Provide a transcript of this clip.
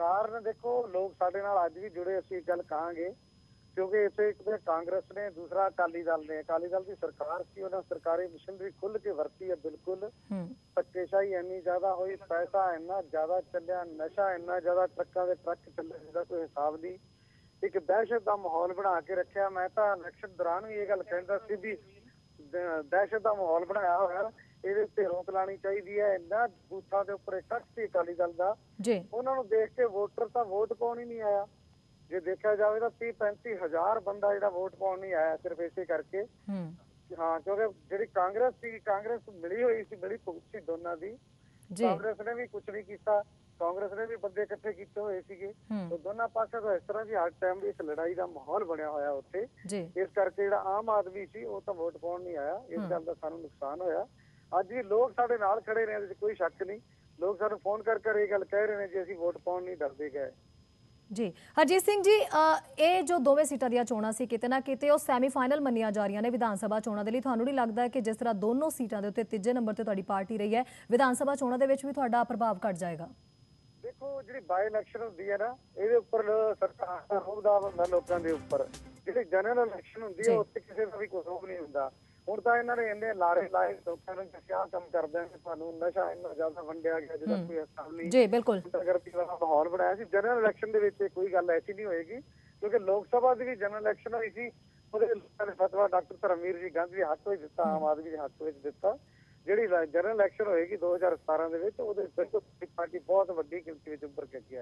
ਸਰਕਾਰ ਨੇ ਦੇਖੋ ਲੋਕ ਸਾਡੇ ਨਾਲ ਅੱਜ ਵੀ ਜੁੜੇ ਅਸੀਂ ਗੱਲ ਕਹਾਂਗੇ ਕਿਉਂਕਿ ਇੱਥੇ ਇੱਕ ਤੇ ਕਾਂਗਰਸ ਨੇ ਦੂਸਰਾ ਅਕਾਲੀ ਦਲ ਨੇ ਅਕਾਲੀ ਦਲ ਦੀ ਸਰਕਾਰ ਸੀ ਉਹਨਾਂ ਸਰਕਾਰੀ ਮਸ਼ੀਨਰੀ ਖੁੱਲ ਕੇ ਵਰਤੀ ਹੈ ਬਿਲਕੁਲ। ਧੱਕੇਸ਼ਾਹੀ ਇੰਨੀ ਜ਼ਿਆਦਾ ਹੋਈ ਪੈਸਾ ਇੰਨਾ ਜ਼ਿਆਦਾ ਚੱਲਿਆ ਨਸ਼ਾ ਇੰਨਾ ਜ਼ਿਆਦਾ ਟਰੱਕਾਂ ਦੇ ਟਰੱਕ ਚੱਲੇ ਜਿਹਦਾ ਕੋਈ ਹਿਸਾਬ ਨਹੀਂ। ਇੱਕ ਦਹਿਸ਼ਤ ਦਾ ਮਾਹੌਲ ਬਣਾ ਕੇ ਰੱਖਿਆ ਮੈਂ ਤਾਂ ਇਲੈਕਸ਼ਨ ਦੌਰਾਨ ਵੀ ਇਹ ਗੱਲ ਕਹਿੰਦਾ ਸੀ ਵੀ ਦਹਿਸ਼ਤ ਦਾ ਮਾਹੌਲ ਬਣਾਇਆ ਹੋਇਆ ਇਹਦੇ ਉੱਤੇ ਰੋਕ ਲਾਣੀ ਚਾਹੀਦੀ ਹੈ। ਇੰਨਾ ਬੂਥਾਂ ਦੇ ਉੱਪਰ ਇਕੱਠ ਸੀ ਅਕਾਲੀ ਦਲ ਦਾ। ਜੀ। ਉਹਨਾਂ ਨੂੰ ਦੇਖ ਕੇ ਵੋਟਰ ਤਾਂ ਵੋਟ ਪਾਉਣ ਹੀ ਨਹੀਂ ਆਇਆ। ਜੇ ਦੇਖਿਆ ਜਾਵੇ ਤਾਂ 30 35 ਹਜ਼ਾਰ ਬੰਦਾ ਜਿਹੜਾ ਵੋਟ ਪਾਉਣ ਨਹੀਂ ਆਇਆ ਸਿਰਫ ਇਸੇ ਕਰਕੇ। ਹੂੰ। ਹਾਂ ਕਿਉਂਕਿ ਜਿਹੜੀ ਕਾਂਗਰਸ ਸੀ ਕਾਂਗਰਸ ਮਿਲੀ ਹੋਈ ਸੀ ਬੜੀ ਸੀ ਦੋਨਾਂ ਦੀ। ਜੀ। ਕਾਂਗਰਸ ਨੇ ਵੀ ਕੁਝ ਨਹੀਂ ਕੀਤਾ। ਕਾਂਗਰਸ ਨੇ ਵੀ ਬੰਦੇ ਇਕੱਠੇ ਕੀਤੇ ਹੋਏ ਸੀਗੇ। ਤੇ ਦੋਨਾਂ ਪਾਸੇ ਤੋਂ ਇਸ ਤਰ੍ਹਾਂ ਦੀ ਹਰ ਟਾਈਮ ਇੱਕ ਲੜਾਈ ਦਾ ਮਾਹੌਲ ਬਣਿਆ ਹੋਇਆ ਉੱਥੇ। ਇਸ ਕਰਕੇ ਜਿਹੜਾ ਆਮ ਆਦਮੀ ਸੀ ਉਹ ਤਾਂ ਵੋਟ ਪਾਉਣ ਨਹੀਂ ਆਇਆ। ਇਸ ਗੱਲ ਦਾ ਸਾਨੂੰ ਨੁਕਸਾਨ ਹੋਇਆ। ਅੱਜ ਵੀ ਲੋਕ ਸਾਡੇ ਨਾਲ ਖੜੇ ਨੇ ਇਹਦੇ 'ਚ ਕੋਈ ਸ਼ੱਕ ਨਹੀਂ। ਲੋਕ ਸਾਨੂੰ ਫੋਨ ਕਰ ਕਰ ਇਹ ਗੱਲ ਕਹਿ ਰਹੇ ਨੇ ਜੀ ਅਸੀਂ ਵੋਟ ਪਾਉਣ ਨਹੀਂ ਡਰਦੇ ਗਏ। ਜੀ। ਹਰਜੀਤ ਸਿੰਘ ਜੀ ਇਹ ਜੋ ਦੋਵੇਂ ਸੀਟਾਂ ਦੀਆਂ ਚੋਣਾਂ ਸੀ ਕਿਤੇ ਨਾ ਕਿਤੇ ਉਹ ਸੈਮੀਫਾਈਨਲ ਮੰਨੀਆਂ ਜਾ ਰਹੀਆਂ ਨੇ ਵਿਧਾਨ ਸਭਾ ਚੋਣਾਂ ਦੇ ਲਈ। ਤੁਹਾਨੂੰ ਨਹੀਂ ਲੱਗਦਾ ਕਿ ਜਿਸ ਤਰ੍ਹਾਂ ਦੋਨੋਂ ਸੀਟਾਂ ਦੇ ਉੱਤੇ ਤੀਜੇ ਨੰਬਰ ਤੇ ਤੁਹਾਡੀ ਪਾਰਟੀ ਰਹੀ ਹੈ ਵਿਧਾਨ ਸਭਾ ਚੋਣਾਂ ਦੇ ਵਿੱਚ ਵੀ ਤੁਹਾਡਾ ਪ੍ਰਭਾਵ ਘਟ ਜਾਏਗਾ? ਦੇਖੋ ਜਿਹੜੀ ਬਾਈ ਇਲੈਕਸ਼ਨ ਹੁੰਦੀ ਹੈ ਨਾ ਇਹਦੇ ਉੱਪਰ ਸਰਕਾਰ ਦਾ ਰੋਬ ਦਾ ਹੁੰਦਾ ਲੋਕਾਂ ਦੇ ਉੱਪਰ। ਜਿਹੜੀ ਜਨਰਲ ਇਲੈਕਸ਼ਨ ਹੁੰਦੀ। ਹੈ ਉੱਥੇ ਕਿਸੇ ਦਾ ਵੀ ਕੋਈ ਰੋਬ ਨਹੀਂ ਹੁੰਦਾ। ਹੁਣ ਤਾਂ ਇਹਨਾਂ ਨੇ ਇੰਨੇ ਲਾਰੇ ਲਾਏ ਲੋਕਾਂ ਨੂੰ ਕਿ ਆਹ ਕੰਮ ਕਰਦੇ ਆ ਤੁਹਾਨੂੰ ਨਸ਼ਾ ਇੰਨਾ ਜ਼ਿਆਦਾ ਵੰਡਿਆ ਗਿਆ ਜਿਹਦਾ ਕੋਈ ਹਿਸਾਬ ਨਹੀਂ। ਜੀ ਬਿਲਕੁਲ। ਗੁੰਡਾਗਰਦੀ ਵਾਲਾ ਮਾਹੌਲ ਬਣਾਇਆ ਸੀ। ਜਨਰਲ ਇਲੈਕਸ਼ਨ ਦੇ ਵਿੱਚ ਕੋਈ ਗੱਲ ਐਸੀ ਨਹੀਂ ਹੋਏਗੀ ਕਿਉਂਕਿ ਲੋਕ ਸਭਾ ਦੀ ਵੀ ਜਨਰਲ ਇਲੈਕਸ਼ਨ ਹੋਈ ਸੀ ਉਹਦੇ ਲੋਕਾਂ ਨੇ ਫਤਵਾ ਡਾਕਟਰ ਧਰਮਵੀਰ ਜੀ ਗਾਂਧੀ ਦੇ ਹੱਕ ਵਿੱਚ ਦਿੱਤਾ ਆਮ ਆਦਮੀ ਦੇ ਹੱਕ ਵਿੱਚ ਦਿੱਤਾ। ਜਿਹੜੀ ਜਨਰਲ ਇਲੈਕਸ਼ਨ ਹੋਏਗੀ 2017 ਦੇ ਵਿੱਚ ਉਹਦੇ ਵਿੱਚ ਪਾਰਟੀ ਬਹੁਤ ਵੱਡੀ ਗਿਣਤੀ ਵਿੱਚ ਉੱਪਰ ਕੇ ਆਈ